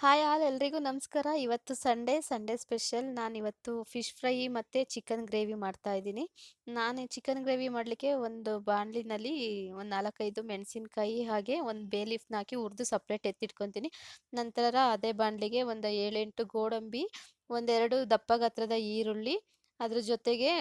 Hi all ಎಲ್ರಿಗೂ ನಮಸ್ಕಾರ. ಇವತ್ತು ಸಂಡೇ ಸಂಡೇ ಸ್ಪೆಷಲ್. ನಾನು ಇವತ್ತು ಫಿಶ್ ಫ್ರೈ ಮತ್ತು ಚಿಕನ್ ಗ್ರೇವಿ ಮಾಡ್ತಾ ಇದ್ದೀನಿ. ನಾನು ಚಿಕನ್ ಗ್ರೇವಿ ಮಾಡಲಿಕ್ಕೆ ಒಂದು ಬಾಣಲಿನಲ್ಲಿ ಒಂದು ನಾಲ್ಕೈದು ಮೆಣಸಿನಕಾಯಿ ಹಾಗೆ ಒಂದು ಬೇ ಲೀಫ್ನ ಹಾಕಿ ಹುರಿದು ಸಪ್ರೇಟ್ ಎತ್ತಿಟ್ಕೊತೀನಿ. ನಂತರ ಅದೇ ಬಾಣಲಿಗೆ ಒಂದು ಏಳೆಂಟು ಗೋಡಂಬಿ ಒಂದೆರಡು ದಪ್ಪ ಗಾತ್ರದ ಈರುಳ್ಳಿ, ಅದ್ರ ಜೊತೆಗೆ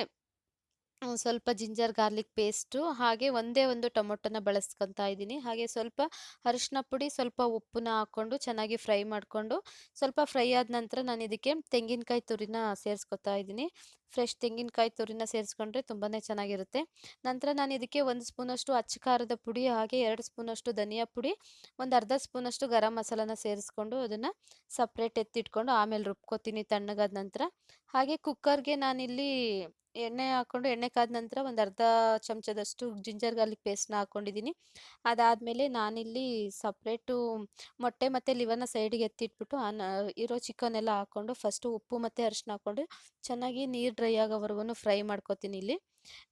ಸ್ವಲ್ಪ ಜಿಂಜರ್ ಗಾರ್ಲಿಕ್ ಪೇಸ್ಟು, ಹಾಗೆ ಒಂದೇ ಒಂದು ಟೊಮೊಟೊನ ಬಳಸ್ಕೊತಾ ಇದ್ದೀನಿ. ಹಾಗೆ ಸ್ವಲ್ಪ ಅರಿಶಿನ ಪುಡಿ, ಸ್ವಲ್ಪ ಉಪ್ಪನ್ನ ಹಾಕ್ಕೊಂಡು ಚೆನ್ನಾಗಿ ಫ್ರೈ ಮಾಡಿಕೊಂಡು, ಸ್ವಲ್ಪ ಫ್ರೈ ಆದ ನಂತರ ನಾನು ಇದಕ್ಕೆ ತೆಂಗಿನಕಾಯಿ ತುರಿನ ಸೇರಿಸ್ಕೊತಾ ಇದ್ದೀನಿ. ಫ್ರೆಶ್ ತೆಂಗಿನಕಾಯಿ ತುರಿನ ಸೇರಿಸ್ಕೊಂಡ್ರೆ ತುಂಬಾ ಚೆನ್ನಾಗಿರುತ್ತೆ. ನಂತರ ನಾನು ಇದಕ್ಕೆ ಒಂದು ಸ್ಪೂನಷ್ಟು ಅಚ್ಚ ಖಾರದ ಪುಡಿ, ಹಾಗೆ ಎರಡು ಸ್ಪೂನಷ್ಟು ಧನಿಯಾ ಪುಡಿ, ಒಂದು ಅರ್ಧ ಸ್ಪೂನಷ್ಟು ಗರಂ ಮಸಾಲನ ಸೇರಿಸ್ಕೊಂಡು ಅದನ್ನು ಸಪ್ರೇಟ್ ಎತ್ತಿಟ್ಕೊಂಡು ಆಮೇಲೆ ರುಬ್ಕೋತೀನಿ ತಣ್ಣಗಾದ ನಂತರ. ಹಾಗೆ ಕುಕ್ಕರ್ಗೆ ನಾನಿಲ್ಲಿ ಎಣ್ಣೆ ಹಾಕ್ಕೊಂಡು ಎಣ್ಣೆ ಕಾದ ನಂತರ ಒಂದು ಅರ್ಧ ಚಮಚದಷ್ಟು ಜಿಂಜರ್ ಗಾರ್ಲಿಕ್ ಪೇಸ್ಟ್ನ ಹಾಕ್ಕೊಂಡಿದ್ದೀನಿ ಅದಾದಮೇಲೆ ನಾನಿಲ್ಲಿ ಸಪ್ರೇಟು ಮೊಟ್ಟೆ ಮತ್ತು ಲಿವರ್ನ ಸೈಡಿಗೆ ಎತ್ತಿಟ್ಬಿಟ್ಟು ಇರೋ ಚಿಕನ್ ಎಲ್ಲ ಹಾಕ್ಕೊಂಡು ಫಸ್ಟು ಉಪ್ಪು ಮತ್ತು ಅರಿಶಿನ ಹಾಕ್ಕೊಂಡು ಚೆನ್ನಾಗಿ ನೀರು ಡ್ರೈ ಆಗೋವರೆಗೂ ಫ್ರೈ ಮಾಡ್ಕೊತೀನಿ ಇಲ್ಲಿ.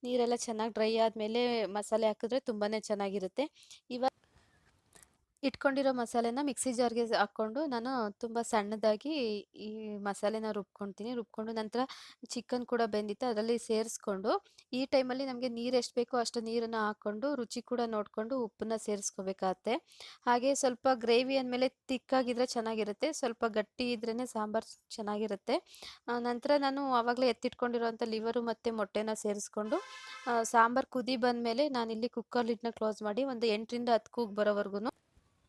ನೀರೆಲ್ಲ ಚೆನ್ನಾಗಿ ಡ್ರೈ ಆದಮೇಲೆ ಮಸಾಲೆ ಹಾಕಿದ್ರೆ ತುಂಬಾ ಚೆನ್ನಾಗಿರುತ್ತೆ. ಇವಾಗ ಇಟ್ಕೊಂಡಿರೋ ಮಸಾಲೆನ ಮಿಕ್ಸಿ ಜಾರ್ಗೆ ಹಾಕ್ಕೊಂಡು ನಾನು ತುಂಬ ಸಣ್ಣದಾಗಿ ಈ ಮಸಾಲೆನ ರುಬ್ಕೊಳ್ತೀನಿ ರುಬ್ಕೊಂಡು ನಂತರ ಚಿಕನ್ ಕೂಡ ಬೆಂದಿತ್ತು, ಅದರಲ್ಲಿ ಸೇರಿಸ್ಕೊಂಡು ಈ ಟೈಮಲ್ಲಿ ನಮಗೆ ನೀರು ಎಷ್ಟು ಬೇಕೋ ಅಷ್ಟು ನೀರನ್ನು ಹಾಕ್ಕೊಂಡು ರುಚಿ ಕೂಡ ನೋಡಿಕೊಂಡು ಉಪ್ಪನ್ನ ಸೇರಿಸ್ಕೋಬೇಕಾಗತ್ತೆ. ಹಾಗೆ ಸ್ವಲ್ಪ ಗ್ರೇವಿ ಅಂದಮೇಲೆ ತಿಕ್ಕಾಗಿದ್ದರೆ ಚೆನ್ನಾಗಿರುತ್ತೆ, ಸ್ವಲ್ಪ ಗಟ್ಟಿ ಇದ್ರೇ ಸಾಂಬಾರು ಚೆನ್ನಾಗಿರುತ್ತೆ. ನಂತರ ನಾನು ಆವಾಗಲೇ ಎತ್ತಿಟ್ಕೊಂಡಿರೋಂಥ ಲಿವರು ಮತ್ತು ಮೊಟ್ಟೆನ ಸೇರಿಸ್ಕೊಂಡು ಸಾಂಬಾರು ಕುದಿ ಬಂದಮೇಲೆ ಇಲ್ಲಿ ಕುಕ್ಕರ್ ಲಿಡ್ನ ಕ್ಲೋಸ್ ಮಾಡಿ ಒಂದು ಎಂಟರಿಂದ ಹತ್ತು ಕೂಗ್ ಬರೋವರೆಗೂ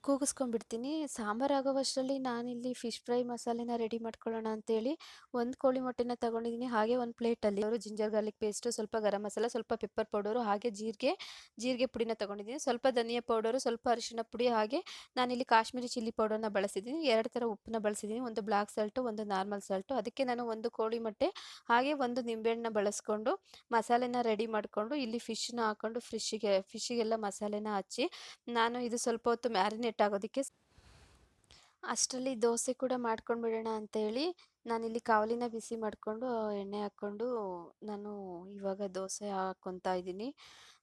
ಕೂಗಿಸ್ಕೊಂಡ್ಬಿಡ್ತೀನಿ. ಸಾಂಬಾರು ಆಗೋವಷ್ಟರಲ್ಲಿ ನಾನಿಲ್ಲಿ ಫಿಶ್ ಫ್ರೈ ಮಸಾಲೆನ ರೆಡಿ ಮಾಡ್ಕೊಳ್ಳೋಣ ಅಂತೇಳಿ ಒಂದು ಕೋಳಿ ಮೊಟ್ಟೆನ ತಗೊಂಡಿದ್ದೀನಿ. ಹಾಗೆ ಒಂದು ಪ್ಲೇಟಲ್ಲಿ ಅವರು ಜಿಂಜರ್ ಗಾರ್ಲಿಕ್ ಪೇಸ್ಟು, ಸ್ವಲ್ಪ ಗರಂ ಮಸಾಲ, ಸ್ವಲ್ಪ ಪೆಪ್ಪರ್ ಪೌಡರು, ಹಾಗೆ ಜೀರಿಗೆ ಜೀರಿಗೆ ಪುಡಿನ ತಗೊಂಡಿದ್ದೀನಿ. ಸ್ವಲ್ಪ ಧನಿಯಾ ಪೌಡರು, ಸ್ವಲ್ಪ ಅರಿಶಿನ ಪುಡಿ, ಹಾಗೆ ನಾನಿಲ್ಲಿ ಕಾಶ್ಮೀರಿ ಚಿಲ್ಲಿ ಪೌಡರ್ನ ಬಳಸಿದ್ದೀನಿ. ಎರಡು ಥರ ಉಪ್ಪನ್ನ ಬಳಸಿದ್ದೀನಿ. ಒಂದು ಬ್ಲ್ಯಾಕ್ ಸಾಲ್ಟು, ಒಂದು ನಾರ್ಮಲ್ ಸಾಲ್ಟು. ಅದಕ್ಕೆ ನಾನು ಒಂದು ಕೋಳಿ ಮೊಟ್ಟೆ, ಹಾಗೆ ಒಂದು ನಿಂಬೆಹಣ್ಣನ್ನ ಬಳಸ್ಕೊಂಡು ಮಸಾಲೆನ ರೆಡಿ ಮಾಡಿಕೊಂಡು ಇಲ್ಲಿ ಫಿಶ್ನ ಹಾಕ್ಕೊಂಡು ಫಿಶ್ಶಿಗೆ ಫಿಶ್ಶಿಗೆಲ್ಲ ಮಸಾಲೆನ ಹಚ್ಚಿ ನಾನು ಇದು ಸ್ವಲ್ಪ ಹೊತ್ತು ಮ್ಯಾರಿನೇಟ್ ಆಗೋದಕ್ಕೆ ಅಷ್ಟರಲ್ಲಿ ದೋಸೆ ಕೂಡ ಮಾಡ್ಕೊಂಡು ಬಿಡೋಣ ಅಂತೇಳಿ ನಾನಿಲ್ಲಿ ಕಾವಲಿನ ಬಿಸಿ ಮಾಡಿಕೊಂಡು, ಎಣ್ಣೆ ಹಾಕ್ಕೊಂಡು ನಾನು ಇವಾಗ ದೋಸೆ ಹಾಕ್ಕೊತಾ ಇದ್ದೀನಿ.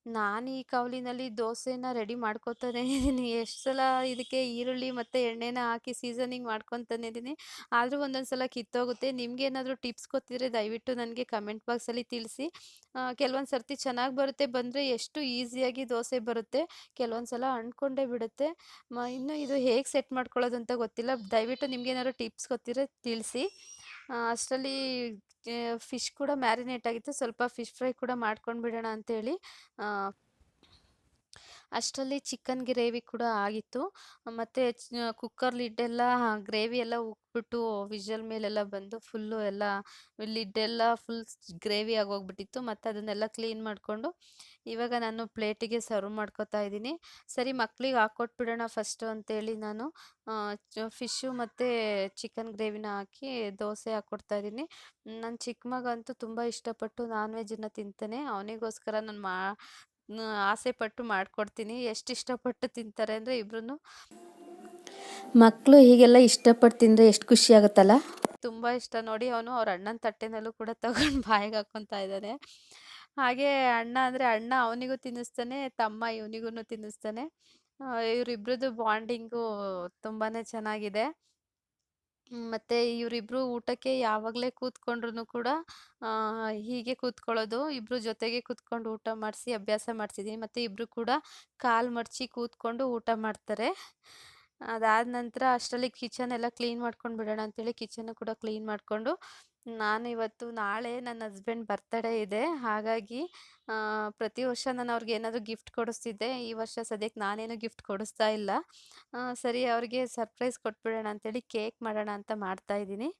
ನಾನು ಈ ಕಾವಲಿನಲ್ಲಿ ದೋಸೆನ ರೆಡಿ ಮಾಡ್ಕೊತಾನೆ ಇದ್ದೀನಿ. ಎಷ್ಟು ಸಲ ಇದಕ್ಕೆ ಈರುಳ್ಳಿ ಮತ್ತು ಎಣ್ಣೆನ ಹಾಕಿ ಸೀಸನಿಂಗ್ ಮಾಡ್ಕೊತಾನೆ ಇದ್ದೀನಿ. ಆದರೂ ಒಂದೊಂದು ಸಲ ಕಿತ್ತೋಗುತ್ತೆ. ನಿಮ್ಗೇನಾದರೂ ಟಿಪ್ಸ್ ಗೊತ್ತಿದ್ರೆ ದಯವಿಟ್ಟು ನನಗೆ ಕಮೆಂಟ್ ಬಾಕ್ಸಲ್ಲಿ ತಿಳಿಸಿ. ಕೆಲವೊಂದು ಸರ್ತಿ ಚೆನ್ನಾಗಿ ಬರುತ್ತೆ. ಬಂದರೆ ಎಷ್ಟು ಈಸಿಯಾಗಿ ದೋಸೆ ಬರುತ್ತೆ. ಕೆಲವೊಂದು ಸಲ ಅಂಟ್ಕೊಂಡೇ ಬಿಡುತ್ತೆ. ಮ, ಇನ್ನು ಇದು ಹೇಗೆ ಸೆಟ್ ಮಾಡ್ಕೊಳ್ಳೋದು ಅಂತ ಗೊತ್ತಿಲ್ಲ. ದಯವಿಟ್ಟು ನಿಮಗೇನಾದ್ರು ಟಿಪ್ಸ್ ಗೊತ್ತಿದ್ರೆ ತಿಳಿಸಿ. ಅಷ್ಟರಲ್ಲಿ ಫಿಶ್ ಕೂಡ ಮ್ಯಾರಿನೇಟ್ ಆಗಿತ್ತು. ಸ್ವಲ್ಪ ಫಿಶ್ ಫ್ರೈ ಕೂಡ ಮಾಡ್ಕೊಂಡು ಬಿಡೋಣ ಅಂತೇಳಿ. ಅಷ್ಟರಲ್ಲಿ ಚಿಕನ್ ಗ್ರೇವಿ ಕೂಡ ಆಗಿತ್ತು. ಮತ್ತು ಕುಕ್ಕರ್ ಲಿಡ್ಡೆಲ್ಲ ಗ್ರೇವಿ ಎಲ್ಲ ಉಕ್ಬಿಟ್ಟು ವಿಷಲ್ ಮೇಲೆಲ್ಲ ಬಂದು ಫುಲ್ಲು ಎಲ್ಲ ಲಿಡ್ಡೆಲ್ಲ ಫುಲ್ ಗ್ರೇವಿ ಆಗೋಗ್ಬಿಟ್ಟಿತ್ತು. ಮತ್ತು ಅದನ್ನೆಲ್ಲ ಕ್ಲೀನ್ ಮಾಡಿಕೊಂಡು ಇವಾಗ ನಾನು ಪ್ಲೇಟಿಗೆ ಸರ್ವ್ ಮಾಡ್ಕೊತಾ ಇದ್ದೀನಿ. ಸರಿ ಮಕ್ಕಳಿಗೆ ಹಾಕ್ಕೊಟ್ಬಿಡೋಣ ಫಸ್ಟು ಅಂತೇಳಿ ನಾನು ಫಿಶ್ಶು ಮತ್ತು ಚಿಕನ್ ಗ್ರೇವಿನ ಹಾಕಿ ದೋಸೆ ಹಾಕ್ಕೊಡ್ತಾ ಇದ್ದೀನಿ. ನನ್ನ ಚಿಕ್ಕ ಮಗ ಅಂತೂ ತುಂಬ ಇಷ್ಟಪಟ್ಟು ನಾನ್ ವೆಜ್ಜನ್ನು ತಿಂತಾನೆ. ಅವನಿಗೋಸ್ಕರ ನಾನು ಮಾ ಆಸೆ ಪಟ್ಟು ಮಾಡಿಕೊಡ್ತೀನಿ. ಎಷ್ಟು ಇಷ್ಟಪಟ್ಟು ತಿಂತಾರೆ ಅಂದರೆ ಇಬ್ರು ಮಕ್ಕಳು ಹೀಗೆಲ್ಲ ಇಷ್ಟಪಟ್ಟು ತಿಂದರೆ ಎಷ್ಟು ಖುಷಿ ಆಗುತ್ತಲ್ಲ? ತುಂಬ ಇಷ್ಟ. ನೋಡಿ, ಅವನು ಅವ್ರ ಅಣ್ಣನ ತಟ್ಟೆನಲ್ಲೂ ಕೂಡ ತಗೊಂಡು ಬಾಯಿಗೆ ಹಾಕ್ಕೊತಾ ಇದ್ದಾನೆ. ಹಾಗೆ ಅಣ್ಣ ಅಂದರೆ ಅಣ್ಣ ಅವನಿಗೂ ತಿನ್ನಿಸ್ತಾನೆ, ತಮ್ಮ ಇವನಿಗೂ ತಿನ್ನಿಸ್ತಾನೆ. ಇವರಿಬ್ರದ್ದು ಬಾಂಡಿಂಗು ತುಂಬಾ ಚೆನ್ನಾಗಿದೆ. ಮತ್ತು ಇವರಿಬ್ರು ಊಟಕ್ಕೆ ಯಾವಾಗಲೇ ಕೂತ್ಕೊಂಡ್ರು ಕೂಡ ಹೀಗೆ ಕೂತ್ಕೊಳ್ಳೋದು. ಇಬ್ಬರು ಜೊತೆಗೆ ಕೂತ್ಕೊಂಡು ಊಟ ಮಾಡಿಸಿ, ಅಭ್ಯಾಸ ಮಾಡಿಸಿದ್ದೀನಿ ಮತ್ತು ಇಬ್ಬರು ಕೂಡ ಕಾಲು ಮಡಚಿ ಕೂತ್ಕೊಂಡು ಊಟ ಮಾಡ್ತಾರೆ. ಅದಾದ ನಂತರ ಅಷ್ಟರಲ್ಲಿ ಕಿಚನ್ ಎಲ್ಲ ಕ್ಲೀನ್ ಮಾಡ್ಕೊಂಡು ಬಿಡೋಣ ಅಂತೇಳಿ ಕಿಚನ್ ಕೂಡ ಕ್ಲೀನ್ ಮಾಡಿಕೊಂಡು ನಾನು ಇವತ್ತು ನಾಳೆ ನನ್ನ ಹಸ್ಬೆಂಡ್ ಬರ್ತಡೇ ಇದೆ. ಹಾಗಾಗಿ ಪ್ರತಿ ವರ್ಷ ನಾನು ಅವ್ರಿಗೆ ಏನಾದರೂ ಗಿಫ್ಟ್ ಕೊಡಿಸ್ತಿದ್ದೆ. ಈ ವರ್ಷ ಸದ್ಯಕ್ಕೆ ನಾನೇನು ಗಿಫ್ಟ್ ಕೊಡಿಸ್ತಾ ಇಲ್ಲ. ಸರಿ, ಅವ್ರಿಗೆ ಸರ್ಪ್ರೈಸ್ ಕೊಟ್ಬಿಡೋಣ ಅಂತೇಳಿ ಕೇಕ್ ಮಾಡೋಣ ಅಂತ ಮಾಡ್ತಾ ಇದ್ದೀನಿ.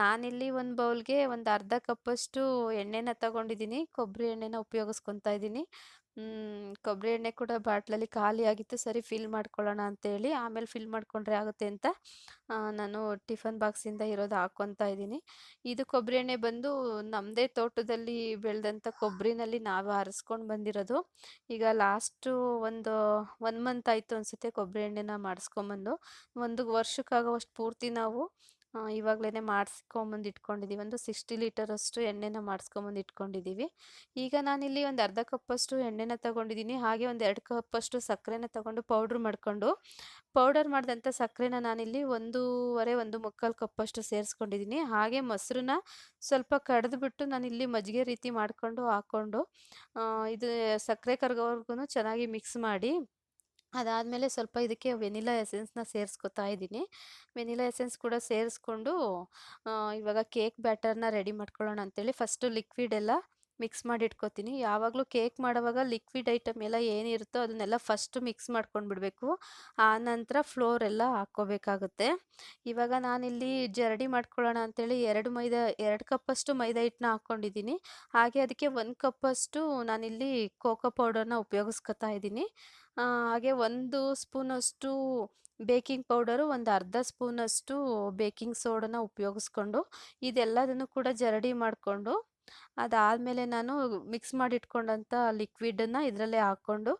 ನಾನಿಲ್ಲಿ ಒಂದು ಬೌಲ್ಗೆ ಒಂದು ಅರ್ಧ ಕಪ್ಪಷ್ಟು ಎಣ್ಣೆನ ತಗೊಂಡಿದ್ದೀನಿ. ಕೊಬ್ಬರಿ ಎಣ್ಣೆನ ಉಪಯೋಗಿಸ್ಕೊತಾ ಇದ್ದೀನಿ. ಕೊಬ್ಬರಿ ಎಣ್ಣೆ ಕೂಡ ಬಾಟ್ಲಲ್ಲಿ ಖಾಲಿ ಆಗಿತ್ತು. ಸರಿ ಫಿಲ್ ಮಾಡ್ಕೊಳ್ಳೋಣ ಅಂತೇಳಿ ಆಮೇಲೆ ಫಿಲ್ ಮಾಡ್ಕೊಂಡ್ರೆ ಆಗುತ್ತೆ ಅಂತ ನಾನು ಟಿಫನ್ ಬಾಕ್ಸಿಂದ ಇರೋದು ಹಾಕ್ಕೊತಾ ಇದ್ದೀನಿ. ಇದು ಕೊಬ್ಬರಿ ಎಣ್ಣೆ ಬಂದು ನಮ್ಮದೇ ತೋಟದಲ್ಲಿ ಬೆಳೆದಂಥ ಕೊಬ್ಬರಿನಲ್ಲಿ ನಾವು ಆರಿಸ್ಕೊಂಡು ಬಂದಿರೋದು. ಈಗ ಲಾಸ್ಟು ಒಂದು ಒನ್ ಮಂತ್ ಆಯಿತು ಅನಿಸುತ್ತೆ ಕೊಬ್ಬರಿ ಎಣ್ಣೆನ ಮಾಡಿಸ್ಕೊಂಬಂದು. ಒಂದು ವರ್ಷಕ್ಕಾಗೋವಷ್ಟು ಪೂರ್ತಿ ನಾವು ಇವಾಗಲೇ ಮಾಡಿಸ್ಕೊಂಬಂದು ಇಟ್ಕೊಂಡಿದ್ದೀವಿ ಒಂದು ಸಿಕ್ಸ್ಟಿ ಲೀಟರಷ್ಟು ಎಣ್ಣೆನ ಮಾಡಿಸ್ಕೊಂಬಂದು ಇಟ್ಕೊಂಡಿದ್ದೀವಿ ಈಗ ನಾನಿಲ್ಲಿ ಒಂದು ಅರ್ಧ ಕಪ್ಪಷ್ಟು ಎಣ್ಣೆನ ತಗೊಂಡಿದ್ದೀನಿ ಹಾಗೆ ಒಂದು ಎರಡು ಕಪ್ಪಷ್ಟು ಸಕ್ಕರೆನ ತಗೊಂಡು ಪೌಡ್ರ್ ಮಾಡಿಕೊಂಡು ಪೌಡರ್ ಮಾಡಿದಂಥ ಸಕ್ಕರೆನ ನಾನಿಲ್ಲಿ ಒಂದೂವರೆ, ಒಂದು ಮುಕ್ಕಾಲು ಕಪ್ಪಷ್ಟು ಸೇರಿಸ್ಕೊಂಡಿದ್ದೀನಿ ಹಾಗೆ ಮೊಸರನ್ನ ಸ್ವಲ್ಪ ಕಡಿದ್ಬಿಟ್ಟು ನಾನಿಲ್ಲಿ ಮಜ್ಜಿಗೆ ರೀತಿ ಮಾಡಿಕೊಂಡು ಹಾಕ್ಕೊಂಡು ಇದು ಸಕ್ಕರೆ ಕರ್ಗೋವರೆಗೂ ಚೆನ್ನಾಗಿ ಮಿಕ್ಸ್ ಮಾಡಿ ಅದಾದಮೇಲೆ ಸ್ವಲ್ಪ ಇದಕ್ಕೆ ವೆನಿಲಾ ಎಸೆನ್ಸ್ನ ಸೇರಿಸ್ಕೊತಾ ಇದ್ದೀನಿ. ವೆನಿಲಾ ಎಸೆನ್ಸ್ ಕೂಡ ಸೇರಿಸ್ಕೊಂಡು ಇವಾಗ ಕೇಕ್ ಬ್ಯಾಟರ್ನ ರೆಡಿ ಮಾಡ್ಕೊಳ್ಳೋಣ ಅಂತೇಳಿ. ಫಸ್ಟು ಲಿಕ್ವಿಡ್ ಎಲ್ಲ ಮಿಕ್ಸ್ ಮಾಡಿ ಇಟ್ಕೋತೀನಿ ಯಾವಾಗಲೂ ಕೇಕ್ ಮಾಡುವಾಗ ಲಿಕ್ವಿಡ್ ಐಟಮ್ ಎಲ್ಲ ಏನಿರುತ್ತೋ ಅದನ್ನೆಲ್ಲ ಫಸ್ಟು ಮಿಕ್ಸ್ ಮಾಡ್ಕೊಂಡ್ಬಿಡ್ಬೇಕು. ಆ ನಂತರ ಫ್ಲೋರ್ ಎಲ್ಲ ಹಾಕ್ಕೋಬೇಕಾಗುತ್ತೆ. ಇವಾಗ ನಾನಿಲ್ಲಿ ಜರಡಿ ಮಾಡ್ಕೊಳ್ಳೋಣ ಅಂತೇಳಿ ಎರಡು ಮೈದಾ, ಎರಡು ಕಪ್ಪಷ್ಟು ಮೈದಾ ಹಿಟ್ಟನ್ನ ಹಾಕ್ಕೊಂಡಿದ್ದೀನಿ. ಹಾಗೆ ಅದಕ್ಕೆ ಒಂದು ಕಪ್ಪಷ್ಟು ನಾನಿಲ್ಲಿ ಕೋಕೋ ಪೌಡರ್ನ ಉಪಯೋಗಿಸ್ಕೊತಾ ಇದ್ದೀನಿ. ಹಾಗೆ ಒಂದು ಸ್ಪೂನಷ್ಟು ಬೇಕಿಂಗ್ ಪೌಡರು, ಒಂದು ಅರ್ಧ ಸ್ಪೂನಷ್ಟು ಬೇಕಿಂಗ್ ಸೋಡನ ಉಪಯೋಗಿಸ್ಕೊಂಡು ಇದೆಲ್ಲದನ್ನು ಕೂಡ ಜರಡಿ ಮಾಡಿಕೊಂಡು ಅದಾದಮೇಲೆ ನಾನು ಮಿಕ್ಸ್ ಮಾಡಿಟ್ಕೊಂಡಂಥ ಲಿಕ್ವಿಡನ್ನು ಇದರಲ್ಲೇ ಹಾಕ್ಕೊಂಡು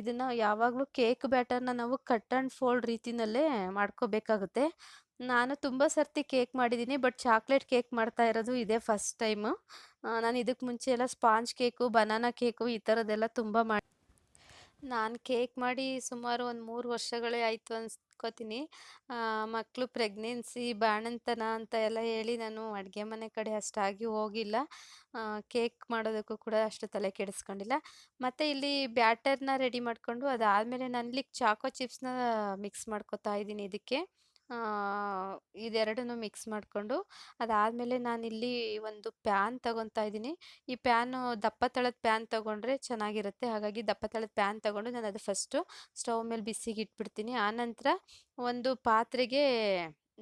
ಇದನ್ನು ಯಾವಾಗಲೂ ಕೇಕ್ ಬ್ಯಾಟರ್ನ ನಾವು ಕಟ್ ಆ್ಯಂಡ್ ಫೋಲ್ಡ್ ರೀತಿಯಲ್ಲೇ ಮಾಡ್ಕೋಬೇಕಾಗುತ್ತೆ. ನಾನು ತುಂಬ ಸರ್ತಿ ಕೇಕ್ ಮಾಡಿದ್ದೀನಿ, ಬಟ್ ಚಾಕ್ಲೇಟ್ ಕೇಕ್ ಮಾಡ್ತಾ ಇರೋದು ಇದೇ ಫಸ್ಟ್ ಟೈಮು. ನಾನು ಇದಕ್ಕೆ ಮುಂಚೆ ಎಲ್ಲ ಸ್ಪಾಂಜ್ ಕೇಕು, ಬನಾನಾ ಕೇಕು ಈ ಥರದ್ದೆಲ್ಲ ತುಂಬ ಮಾಡಿ, ನಾನು ಕೇಕ್ ಮಾಡಿ ಸುಮಾರು ಒಂದು ಮೂರು ವರ್ಷಗಳೇ ಆಯಿತು ಅನ್ಸ್ಕೊತೀನಿ ಮಕ್ಕಳು ಪ್ರೆಗ್ನೆನ್ಸಿ, ಬಾಣಂತನ ಅಂತ ಎಲ್ಲ ಹೇಳಿ ನಾನು ಅಡುಗೆ ಮನೆ ಕಡೆ ಅಷ್ಟಾಗಿ ಹೋಗಿಲ್ಲ. ಕೇಕ್ ಮಾಡೋದಕ್ಕೂ ಕೂಡ ಅಷ್ಟು ತಲೆ ಕೆಡಿಸ್ಕೊಂಡಿಲ್ಲ. ಮತ್ತು ಇಲ್ಲಿ ಬ್ಯಾಟರ್ನ ರೆಡಿ ಮಾಡಿಕೊಂಡು ಅದಾದಮೇಲೆ ನಾನಿಲ್ಲಿ ಚಾಕೋ ಚಿಪ್ಸ್ನ ಮಿಕ್ಸ್ ಮಾಡ್ಕೊತಾ ಇದ್ದೀನಿ ಇದಕ್ಕೆ. ಇದೆರಡನ್ನೂ ಮಿಕ್ಸ್ ಮಾಡಿಕೊಂಡು ಅದಾದಮೇಲೆ ನಾನಿಲ್ಲಿ ಒಂದು ಪ್ಯಾನ್ ತಗೊತಾ ಇದ್ದೀನಿ. ಈ ಪ್ಯಾನು ದಪ್ಪ ತಳದ ಪ್ಯಾನ್ ತೊಗೊಂಡ್ರೆ ಚೆನ್ನಾಗಿರುತ್ತೆ. ಹಾಗಾಗಿ ದಪ್ಪ ತಳದ ಪ್ಯಾನ್ ತೊಗೊಂಡು ನಾನು ಅದು ಫಸ್ಟು ಸ್ಟವ್ ಮೇಲೆ ಬಿಸಿಗೆ ಇಟ್ಬಿಡ್ತೀನಿ. ಆನಂತರ ಒಂದು ಪಾತ್ರೆಗೆ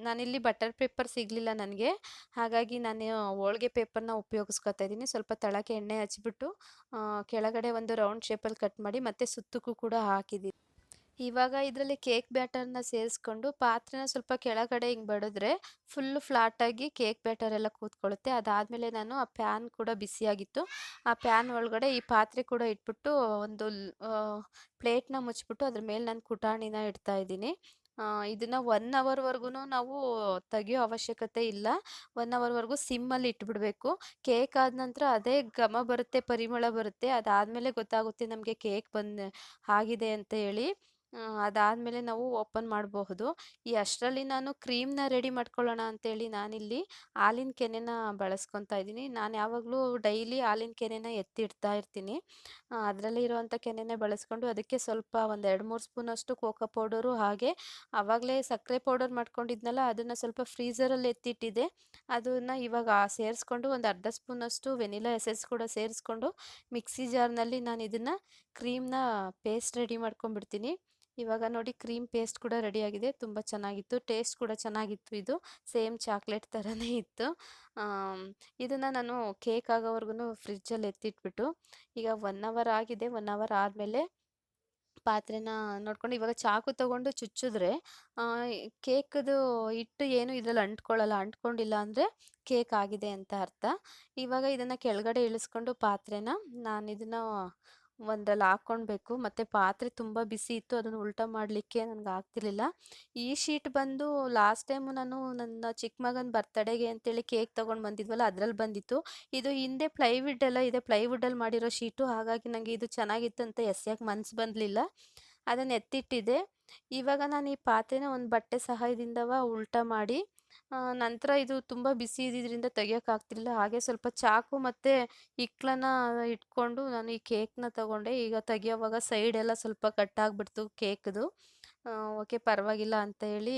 ನಾನಿಲ್ಲಿ ಬಟರ್ ಪೇಪರ್ ಸಿಗಲಿಲ್ಲ ನನಗೆ. ಹಾಗಾಗಿ ನಾನು ಹೋಳಿಗೆ ಪೇಪರ್ನ ಉಪಯೋಗಿಸ್ಕೊತಾ ಇದ್ದೀನಿ. ಸ್ವಲ್ಪ ತಳಕ್ಕೆ ಎಣ್ಣೆ ಹಚ್ಚಿಬಿಟ್ಟು ಕೆಳಗಡೆ ಒಂದು ರೌಂಡ್ ಶೇಪಲ್ಲಿ ಕಟ್ ಮಾಡಿ ಮತ್ತು ಸುತ್ತಕ್ಕೂ ಕೂಡ ಹಾಕಿದ್ದೀನಿ ಇವಾಗ ಇದರಲ್ಲಿ ಕೇಕ್ ಬ್ಯಾಟರ್ನ ಸೇರಿಸ್ಕೊಂಡು ಪಾತ್ರೆನ ಸ್ವಲ್ಪ ಕೆಳಗಡೆ ಹಿಂಗೆ ಬಡಿದ್ರೆ ಫುಲ್ಲು ಫ್ಲಾಟಾಗಿ ಕೇಕ್ ಬ್ಯಾಟರ್ ಎಲ್ಲ ಕೂತ್ಕೊಳ್ಳುತ್ತೆ. ಅದಾದಮೇಲೆ ನಾನು ಆ ಪ್ಯಾನ್ ಕೂಡ ಬಿಸಿಯಾಗಿತ್ತು. ಆ ಪ್ಯಾನ್ ಒಳಗಡೆ ಈ ಪಾತ್ರೆ ಕೂಡ ಇಟ್ಬಿಟ್ಟು ಒಂದು ಪ್ಲೇಟ್ನ ಮುಚ್ಚಿಬಿಟ್ಟು ಅದ್ರ ಮೇಲೆ ನಾನು ಕುಟಾಣಿನ ಇಡ್ತಾ ಇದ್ದೀನಿ. ಇದನ್ನು ಒನ್ ಅವರ್ವರೆಗೂ ನಾವು ತೆಗಿಯೋ ಅವಶ್ಯಕತೆ ಇಲ್ಲ. ಒನ್ ಅವರ್ವರೆಗೂ ಸಿಮ್ಮಲ್ಲಿ ಇಟ್ಬಿಡಬೇಕು. ಕೇಕ್ ಆದ ನಂತರ ಅದೇ ಘಮ ಬರುತ್ತೆ, ಪರಿಮಳ ಬರುತ್ತೆ. ಅದಾದಮೇಲೆ ಗೊತ್ತಾಗುತ್ತೆ ನಮಗೆ ಕೇಕ್ ಬಂದು, ಆಗಿದೆ ಅಂತ ಹೇಳಿ. ಅದಾದಮೇಲೆ ನಾವು ಓಪನ್ ಮಾಡಬಹುದು. ಈ ಅಷ್ಟರಲ್ಲಿ ನಾನು ಕ್ರೀಮ್ನ ರೆಡಿ ಮಾಡ್ಕೊಳ್ಳೋಣ ಅಂತೇಳಿ ನಾನಿಲ್ಲಿ ಹಾಲಿನ ಕೆನೆನ ಬಳಸ್ಕೊತಾ ಇದ್ದೀನಿ. ನಾನು ಯಾವಾಗಲೂ ಡೈಲಿ ಹಾಲಿನ ಕೆನೆನ ಎತ್ತಿಡ್ತಾ ಇರ್ತೀನಿ. ಅದರಲ್ಲಿ ಇರುವಂಥ ಕೆನೆನೇ ಬಳಸ್ಕೊಂಡು ಅದಕ್ಕೆ ಸ್ವಲ್ಪ ಒಂದು ಎರಡು ಮೂರು ಸ್ಪೂನಷ್ಟು ಕೋಕೋ ಪೌಡರು ಹಾಗೆ ಆವಾಗಲೇ ಸಕ್ಕರೆ ಪೌಡರ್ ಮಾಡ್ಕೊಂಡಿದ್ನಲ್ಲ, ಅದನ್ನು ಸ್ವಲ್ಪ ಫ್ರೀಝರಲ್ಲಿ ಎತ್ತಿಟ್ಟಿದ್ದೆ. ಅದನ್ನು ಇವಾಗ ಸೇರಿಸ್ಕೊಂಡು ಒಂದು ಅರ್ಧ ಸ್ಪೂನಷ್ಟು ವೆನಿಲಾ ಎಸೆನ್ಸ್ ಕೂಡ ಸೇರಿಸ್ಕೊಂಡು ಮಿಕ್ಸಿ ಜಾರ್ನಲ್ಲಿ ನಾನು ಇದನ್ನು ಕ್ರೀಮ್ನ ಪೇಸ್ಟ್ ರೆಡಿ ಮಾಡ್ಕೊಂಡ್ಬಿಡ್ತೀನಿ. ಇವಾಗ ನೋಡಿ ಕ್ರೀಮ್ ಪೇಸ್ಟ್ ಕೂಡ ರೆಡಿಯಾಗಿದೆ ತುಂಬ ಚೆನ್ನಾಗಿತ್ತು, ಟೇಸ್ಟ್ ಕೂಡ ಚೆನ್ನಾಗಿತ್ತು ಇದು, ಸೇಮ್ ಚಾಕ್ಲೇಟ್ ಥರನೇ ಇತ್ತು. ಇದನ್ನು ನಾನು ಕೇಕ್ ಆಗೋವರೆಗೂ ಫ್ರಿಜ್ಜಲ್ಲಿ ಎತ್ತಿಟ್ಬಿಟ್ಟು, ಈಗ ಒನ್ ಅವರ್ ಆಗಿದೆ ಒನ್ ಅವರ್ ಆದಮೇಲೆ ಪಾತ್ರೆನ ನೋಡ್ಕೊಂಡು ಇವಾಗ ಚಾಕು ತಗೊಂಡು ಚುಚ್ಚಿದ್ರೆ ಕೇಕದು ಹಿಟ್ಟು ಏನು ಇದರಲ್ಲಿ ಅಂಟ್ಕೊಳ್ಳಲ್ಲ, ಅಂಟ್ಕೊಂಡಿಲ್ಲ ಅಂದರೆ ಕೇಕ್ ಆಗಿದೆ ಅಂತ ಅರ್ಥ. ಇವಾಗ ಇದನ್ನು ಕೆಳಗಡೆ ಇಳಿಸ್ಕೊಂಡು ಪಾತ್ರೆನ ನಾನು ಇದನ್ನು ಒಂದ್ರಲ್ಲಿ ಹಾಕ್ಕೊಳ್ಬೇಕು ಮತ್ತು ಪಾತ್ರೆ ತುಂಬ ಬಿಸಿ ಇತ್ತು, ಅದನ್ನು ಉಲ್ಟ ಮಾಡಲಿಕ್ಕೆ ನನಗೆ ಆಗ್ತಿರ್ಲಿಲ್ಲ. ಈ ಶೀಟ್ ಬಂದು ಲಾಸ್ಟ್ ಟೈಮು ನಾನು ನನ್ನ ಚಿಕ್ಕ ಮಗನ ಬರ್ತಡೇಗೆ ಅಂತೇಳಿ ಕೇಕ್ ತೊಗೊಂಡು ಬಂದಿದ್ವಲ್ಲ, ಅದರಲ್ಲಿ ಬಂದಿತ್ತು. ಇದು ಹಿಂದೆ ಪ್ಲೈವುಡ್ ಎಲ್ಲ ಇದೆ ಪ್ಲೈವುಡಲ್ಲಿ ಮಾಡಿರೋ ಶೀಟು, ಹಾಗಾಗಿ ನನಗೆ ಇದು ಚೆನ್ನಾಗಿತ್ತು ಅಂತ ಎಸೆಯಾಗಿ ಮನ್ಸು ಬಂದಲಿಲ್ಲ. ಅದನ್ನು ಎತ್ತಿಟ್ಟಿದ್ದೆ. ಇವಾಗ ನಾನು ಈ ಪಾತ್ರೆನ ಒಂದು ಬಟ್ಟೆ ಸಹಾಯದಿಂದವ ಉಲ್ಟಾ ಮಾಡಿ ನಂತರ ಇದು ತುಂಬ ಬಿಸಿ ಇದ್ದಿದ್ದರಿಂದ ತೆಗಿಯೋಕ್ಕಾಗ್ತಿಲ್ಲ ಹಾಗೆ ಸ್ವಲ್ಪ ಚಾಕು ಮತ್ತು ಇಕ್ಳನ್ನ ಇಟ್ಕೊಂಡು ನಾನು ಈ ಕೇಕ್ನ ತಗೊಂಡೆ. ಈಗ ತೆಗಿಯೋವಾಗ ಸೈಡೆಲ್ಲ ಸ್ವಲ್ಪ ಕಟ್ಟಾಗ್ಬಿಡ್ತು ಕೇಕ್ದು. ಓಕೆ, ಪರವಾಗಿಲ್ಲ ಅಂತ ಹೇಳಿ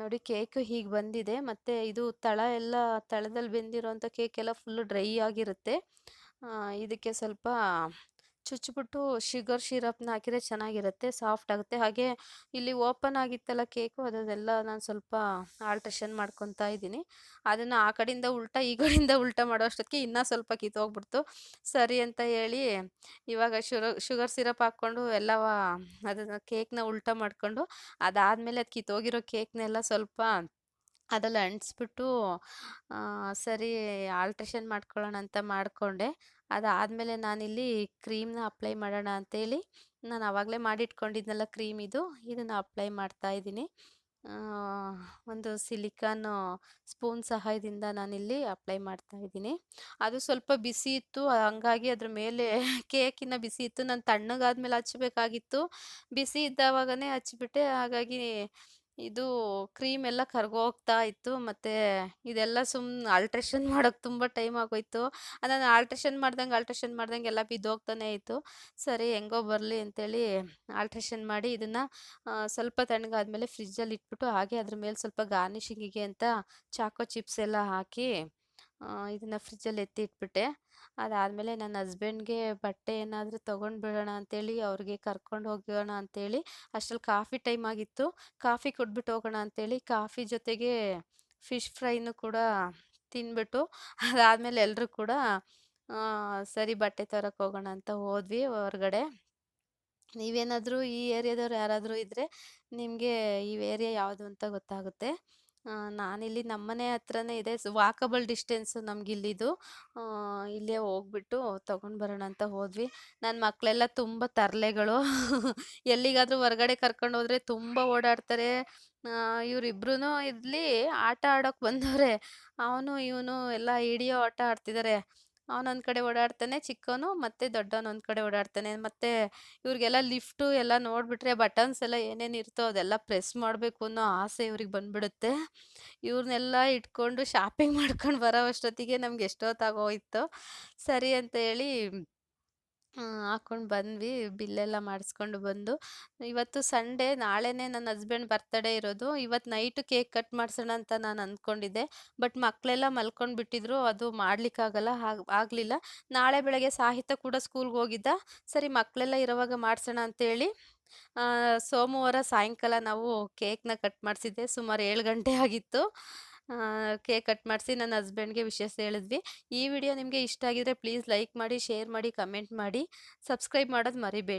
ನೋಡಿ ಕೇಕು ಹೀಗೆ ಬಂದಿದೆ. ಮತ್ತು ಇದು ತಳ ಎಲ್ಲ, ತಳದಲ್ಲಿ ಬೆಂದಿರೋಂಥ ಕೇಕ್ ಎಲ್ಲ ಫುಲ್ಲು ಡ್ರೈ ಆಗಿರುತ್ತೆ. ಇದಕ್ಕೆ ಸ್ವಲ್ಪ ಚುಚ್ಚಿಬಿಟ್ಟು ಶುಗರ್ ಶಿರಪ್ನ ಹಾಕಿದ್ರೆ ಚೆನ್ನಾಗಿರುತ್ತೆ, ಸಾಫ್ಟ್ ಆಗುತ್ತೆ. ಹಾಗೆ ಇಲ್ಲಿ ಓಪನ್ ಆಗಿತ್ತಲ್ಲ ಕೇಕು ಅದನ್ನೆಲ್ಲ ನಾನು ಸ್ವಲ್ಪ ಆಲ್ಟ್ರೇಷನ್ ಮಾಡ್ಕೊತಾ ಇದ್ದೀನಿ. ಅದನ್ನು ಆ ಕಡೆಯಿಂದ ಉಲ್ಟಾ, ಈ ಕಡೆಯಿಂದ ಉಲ್ಟಾ ಮಾಡೋ ಅಷ್ಟೊತ್ತಿಗೆ ಇನ್ನೂ ಸ್ವಲ್ಪ ಕಿತ್ತೋಗ್ಬಿಡ್ತು. ಸರಿ ಅಂತ ಹೇಳಿ ಇವಾಗ ಶುಗರ್, ಸಿರಪ್ ಹಾಕ್ಕೊಂಡು ಎಲ್ಲ ಅದನ್ನು ಕೇಕ್ನ ಉಲ್ಟಾ ಮಾಡಿಕೊಂಡು ಅದಾದಮೇಲೆ ಅದು ಕಿತ್ತೋಗಿರೋ ಕೇಕ್ನೆಲ್ಲ ಸ್ವಲ್ಪ ಅದೆಲ್ಲ ಅಂಟಿಸ್ಬಿಟ್ಟು ಸರಿ ಆಲ್ಟ್ರೇಷನ್ ಮಾಡ್ಕೊಳ್ಳೋಣ ಅಂತ ಮಾಡಿಕೊಂಡೆ. ಅದಾದಮೇಲೆ ನಾನಿಲ್ಲಿ ಕ್ರೀಮ್ನ ಅಪ್ಲೈ ಮಾಡೋಣ ಅಂತೇಳಿ ನಾನು ಆವಾಗಲೇ ಮಾಡಿಟ್ಕೊಂಡಿದ್ನಲ್ಲ ಕ್ರೀಮ್ ಇದು, ಇದನ್ನು ಅಪ್ಲೈ ಮಾಡ್ತಾ ಇದ್ದೀನಿ. ಒಂದು ಸಿಲಿಕಾನ್ ಸ್ಪೂನ್ ಸಹಾಯದಿಂದ ನಾನಿಲ್ಲಿ ಅಪ್ಲೈ ಮಾಡ್ತಾ ಇದ್ದೀನಿ. ಅದು ಸ್ವಲ್ಪ ಬಿಸಿ ಇತ್ತು, ಹಂಗಾಗಿ ಅದ್ರ ಮೇಲೆ ಕೇಕಿನ ಬಿಸಿ ಇತ್ತು. ನಾನು ತಣ್ಣಗಾದ್ಮೇಲೆ ಹಚ್ಚಬೇಕಾಗಿತ್ತು ಬಿಸಿ ಇದ್ದಾವಾಗನೇ ಹಚ್ಬಿಟ್ಟೆ, ಹಾಗಾಗಿ ಇದು ಕ್ರೀಮ್ ಎಲ್ಲ ಕರ್ಗೋಗ್ತಾ ಇತ್ತು, ಮತ್ತು ಇದೆಲ್ಲ ಸುಮ್ಮನೆ ಆಲ್ಟ್ರೇಷನ್ ಮಾಡೋಕ್ಕೆ ತುಂಬ ಟೈಮ್ ಆಗೋಯ್ತು. ನಾನು ಆಲ್ಟ್ರೇಷನ್ ಮಾಡ್ದಂಗೆ ಆಲ್ಟ್ರೇಷನ್ ಮಾಡ್ದಂಗೆ ಎಲ್ಲ ಬಿದ್ದೋಗ್ತಾನೆ ಇತ್ತು. ಸರಿ, ಹೆಂಗೋ ಬರಲಿ ಅಂತೇಳಿ ಆಲ್ಟ್ರೇಷನ್ ಮಾಡಿ ಇದನ್ನು ಸ್ವಲ್ಪ ತಣ್ಣಗಾದ್ಮೇಲೆ ಫ್ರಿಜ್ಜಲ್ಲಿ ಇಟ್ಬಿಟ್ಟು ಹಾಗೆ ಅದ್ರ ಮೇಲೆ ಸ್ವಲ್ಪ ಗಾರ್ನಿಷಿಂಗಿಗೆ ಅಂತ ಚಾಕೋ ಚಿಪ್ಸ್ ಎಲ್ಲ ಹಾಕಿ ಇದನ್ನು ಫ್ರಿಜ್ಜಲ್ಲಿ ಎತ್ತಿ ಇಟ್ಬಿಟ್ಟೆ ಅದಾದಮೇಲೆ ನನ್ನ ಹಸ್ಬೆಂಡ್ಗೆ ಬಟ್ಟೆ ಏನಾದರೂ ತೊಗೊಂಡು ಬಿಡೋಣ ಅಂತೇಳಿ, ಅವ್ರಿಗೆ ಕರ್ಕೊಂಡು ಹೋಗೋಣ ಅಂತೇಳಿ, ಅಷ್ಟರಲ್ಲಿ ಕಾಫಿ ಟೈಮ್ ಆಗಿತ್ತು. ಕಾಫಿ ಕೊಟ್ಬಿಟ್ಟು ಹೋಗೋಣ ಅಂತೇಳಿ ಕಾಫಿ ಜೊತೆಗೆ ಫಿಶ್ ಫ್ರೈನು ಕೂಡ ತಿಂದ್ಬಿಟ್ಟು, ಅದಾದಮೇಲೆ ಎಲ್ಲರೂ ಕೂಡ ಸರಿ ಬಟ್ಟೆ ತರೋಕ್ಕೆ ಹೋಗೋಣ ಅಂತ ಹೋದ್ವಿ ಹೊರಗಡೆ. ನೀವೇನಾದರೂ ಈ ಏರಿಯಾದವ್ರು ಯಾರಾದರೂ ಇದ್ದರೆ ನಿಮಗೆ ಈ ಏರಿಯಾ ಯಾವುದು ಅಂತ ಗೊತ್ತಾಗುತ್ತೆ. ನಾನಿಲ್ಲಿ ನಮ್ಮನೆ ಹತ್ರನೇ ಇದೆ. ವಾಕಬಲ್ ಡಿಸ್ಟೆನ್ಸು ನಮಗಿಲ್ಲಿದು. ಇಲ್ಲೇ ಹೋಗ್ಬಿಟ್ಟು ತೊಗೊಂಡು ಬರೋಣ ಅಂತ ಹೋದ್ವಿ. ನನ್ನ ಮಕ್ಕಳೆಲ್ಲ ತುಂಬ ತರಲೆಗಳು. ಎಲ್ಲಿಗಾದರೂ ಹೊರಗಡೆ ಕರ್ಕೊಂಡು ಹೋದರೆ ತುಂಬ ಓಡಾಡ್ತಾರೆ. ಇವರಿಬ್ರು ಇಲ್ಲಿ ಆಟ ಆಡೋಕೆ ಬಂದವ್ರೆ. ಅವನು, ಇವನು ಎಲ್ಲ ಹಿಡಿಯೋ ಆಟ ಆಡ್ತಿದ್ದಾರೆ ಅವನೊಂದು ಕಡೆ ಓಡಾಡ್ತಾನೆ, ಚಿಕ್ಕವನು ಮತ್ತು ದೊಡ್ಡವನೊಂದು ಕಡೆ ಓಡಾಡ್ತಾನೆ. ಮತ್ತು ಇವ್ರಿಗೆಲ್ಲ ಲಿಫ್ಟು ಎಲ್ಲ ನೋಡಿಬಿಟ್ರೆ ಬಟನ್ಸ್ ಎಲ್ಲ ಏನೇನು ಇರ್ತೋ ಅದೆಲ್ಲ ಪ್ರೆಸ್ ಮಾಡಬೇಕು ಅನ್ನೋ ಆಸೆ ಇವ್ರಿಗೆ ಬಂದ್ಬಿಡುತ್ತೆ. ಇವ್ರನ್ನೆಲ್ಲ ಇಟ್ಕೊಂಡು ಶಾಪಿಂಗ್ ಮಾಡ್ಕೊಂಡು ಬರೋ ಅಷ್ಟೊತ್ತಿಗೆ ನಮ್ಗೆ ಎಷ್ಟೊತ್ತಾಗೋಯ್ತು. ಸರಿ ಅಂತ ಹೇಳಿ ಹಾಕ್ಕೊಂಡು ಬಂದ್ವಿ. ಬಿಲ್ಲೆಲ್ಲ ಮಾಡಿಸ್ಕೊಂಡು ಬಂದು. ಇವತ್ತು ಸಂಡೇ, ನಾಳೆನೇ ನನ್ನ ಹಸ್ಬೆಂಡ್ ಬರ್ತಡೇ ಇರೋದು. ಇವತ್ತು ನೈಟು ಕೇಕ್ ಕಟ್ ಮಾಡಿಸೋಣ ಅಂತ ನಾನು ಅಂದ್ಕೊಂಡಿದ್ದೆ ಬಟ್ ಮಕ್ಕಳೆಲ್ಲ ಮಲ್ಕೊಂಡು ಬಿಟ್ಟಿದ್ರು. ಅದು ಮಾಡ್ಲಿಕ್ಕಾಗಲ್ಲ, ಹಾಗೆ, ಆಗಲಿಲ್ಲ. ನಾಳೆ ಬೆಳಗ್ಗೆ ಸಾಹಿತ್ಯ ಕೂಡ ಸ್ಕೂಲ್ಗೆ ಹೋಗಿದ್ದ. ಸರಿ ಮಕ್ಕಳೆಲ್ಲ ಇರುವಾಗ ಮಾಡಿಸೋಣ ಅಂತೇಳಿ ಸೋಮವಾರ ಸಾಯಂಕಾಲ ನಾವು ಕೇಕ್ನ ಕಟ್ ಮಾಡಿಸಿದ್ದೆ. ಸುಮಾರು ಏಳು ಗಂಟೆ ಆಗಿತ್ತು. ಕೇಕ್ ಕಟ್ ಮಾಡಿಸಿ ನನ್ನ ಹಸ್ಬೆಂಡ್ಗೆ ವಿಶೇಷ ಹೇಳಿದ್ವಿ. ಈ ವಿಡಿಯೋ ನಿಮಗೆ ಇಷ್ಟ ಆಗಿದ್ರೆ ಪ್ಲೀಸ್ ಲೈಕ್ ಮಾಡಿ, ಶೇರ್ ಮಾಡಿ, ಕಮೆಂಟ್ ಮಾಡಿ. ಸಬ್ಸ್ಕ್ರೈಬ್ ಮಾಡೋದು ಮರಿಬೇಡಿ.